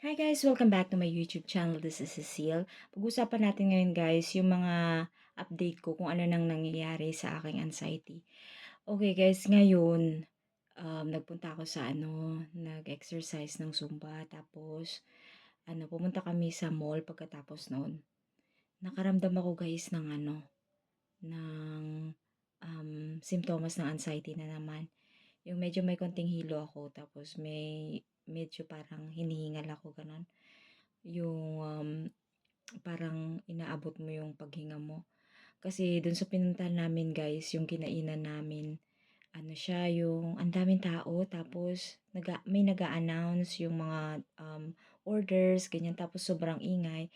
Hi guys! Welcome back to my YouTube channel. This is Cecile. Pag-usapan natin ngayon guys, yung mga update ko kung ano nang nangyayari sa aking anxiety. Okay guys, ngayon, um, nagpunta ako sa ano, nag-exercise ng Zumba. Tapos, ano, pumunta kami sa mall pagkatapos noon. Nakaramdam ako guys ng ano, ng um, simptomas ng anxiety na naman. Yung medyo may konting hilo ako, tapos may medyo parang hinihingal ako, gano'n. Yung um, parang inaabot mo yung paghinga mo. Kasi dun sa pinuntahan namin guys, yung kinainan namin, ano siya, yung ang daming tao, tapos naga, may nag announce yung mga um, orders, ganyan, tapos sobrang ingay.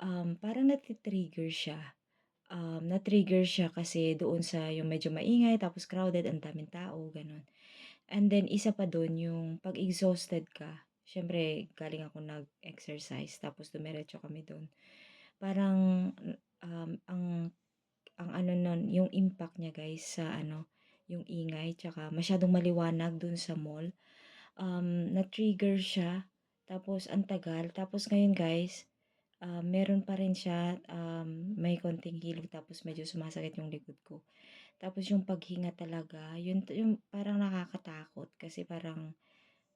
Um, parang natitrigger siya. Um, na-trigger siya kasi doon sa yung medyo maingay, tapos crowded, ang daming tao, gano'n. And then isa pa dun yung 'pag exhausted ka, siyempre galing ako nag-exercise tapos dumiretso kami dun. Parang, um, ang ang ano nun, yung impact niya guys sa ano, yung ingay tsaka masyadong maliwanag dun sa mall. Um, na-trigger siya, tapos ang tagal. Tapos ngayon guys, ah, meron pa rin siya, um, may konting hilog tapos medyo sumasakit yung likod ko. Tapos yung paghinga talaga, yun yung parang nakakatakot kasi parang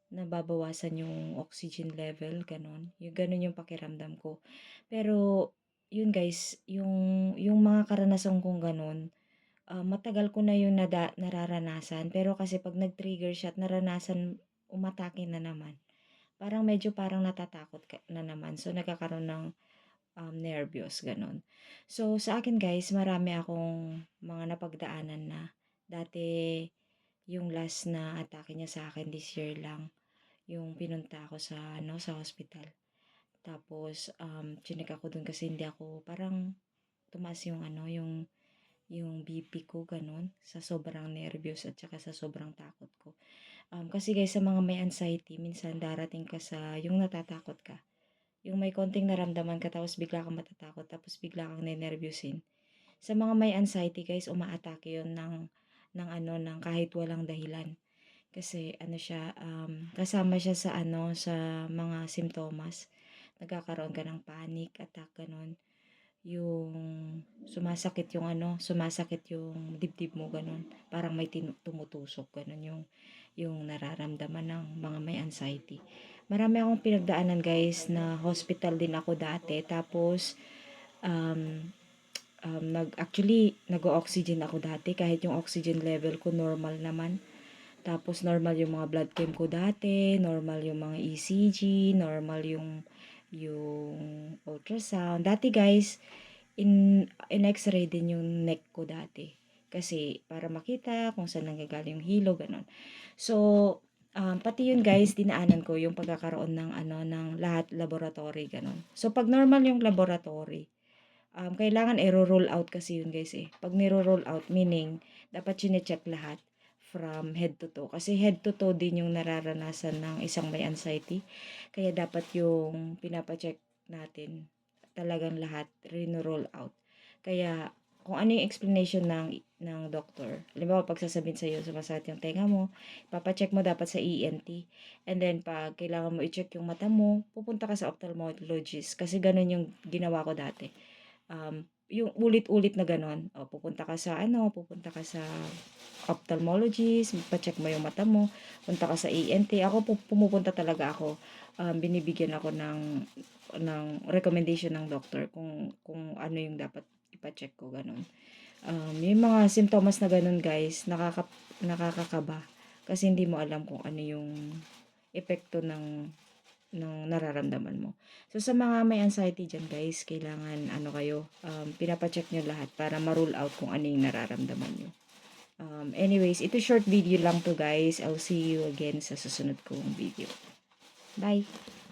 nababawasan yung oxygen level, gano'n. Yung gano'n yung pakiramdam ko. Pero yun guys, yung yung mga karanasan kong gano'n, ah, matagal ko na yun nada nararanasan. Pero kasi 'pag nag-trigger siya at naranasan umatake na naman, parang medyo parang natatakot na naman. So nagkakaroon ng um, nervyos, gano'n. So, sa akin guys, marami akong mga napagdaanan na. Dati, yung last na atake niya sa akin this year lang, yung pinunta ako sa, ano, sa hospital. Tapos, um, chinek ako dun kasi hindi ako, parang tumaas yung, ano, yung, yung BP ko, ganun, sa sobrang nervyos at saka sa sobrang takot ko. Um, kasi guys, sa mga may anxiety, minsan darating ka sa, yung natatakot ka yung may konting naramdaman ka tapos bigla kang matatakot tapos bigla kang nenervyusin. Sa mga may anxiety guys, umaatake yun ng, ng ano, ng kahit walang dahilan. Kasi ano siya, um, kasama siya sa ano, sa mga simptomas. Nagkakaroon ka ng panic attack, ganun. Yung sumasakit yung ano, sumasakit yung dibdib mo, ganun. Parang may tumutusok, ganun yung, yung nararamdaman ng mga may anxiety. Marami akong pinagdaanan guys na hospital din ako dati. Tapos, um, um, nag, actually, nag-oxygen ako dati kahit yung oxygen level ko normal naman. Tapos, normal yung mga blood chem ko dati, normal yung mga ECG, normal yung, yung ultrasound. Dati guys, in, in x-ray din yung neck ko dati. Kasi, para makita kung saan nanggagaling yung hilo, ganun. So, Um, pati yun guys, dinaanan ko yung pagkakaroon ng ano ng lahat laboratory ganun. So pag normal yung laboratory, um, kailangan i-roll out kasi yun guys eh. Pag niro-roll out meaning dapat chine-check lahat from head to toe. Kasi head to toe din yung nararanasan ng isang may anxiety. Kaya dapat yung pinapa-check natin talagang lahat rino-roll out. Kaya kung ano yung explanation ng ng doctor. Halimbawa, pag sasabihin sa iyo, sumasakit yung tenga mo, papacheck mo dapat sa ENT. And then, pag kailangan mo i-check yung mata mo, pupunta ka sa ophthalmologist. Kasi ganun yung ginawa ko dati. Um, yung ulit-ulit na ganun. O, pupunta ka sa ano, pupunta ka sa ophthalmologist, pa-check mo yung mata mo, punta ka sa ENT. Ako, pumupunta talaga ako. Um, binibigyan ako ng ng recommendation ng doctor kung kung ano yung dapat ipa-check ko, ganun. Um, yung mga simptomas na ganun, guys, nakaka, nakakakaba. Kasi hindi mo alam kung ano yung epekto ng ng nararamdaman mo. So, sa mga may anxiety dyan, guys, kailangan, ano kayo, um, pinapacheck nyo lahat para ma-rule out kung ano yung nararamdaman nyo. Um, anyways, ito short video lang to, guys. I'll see you again sa susunod kong video. Bye!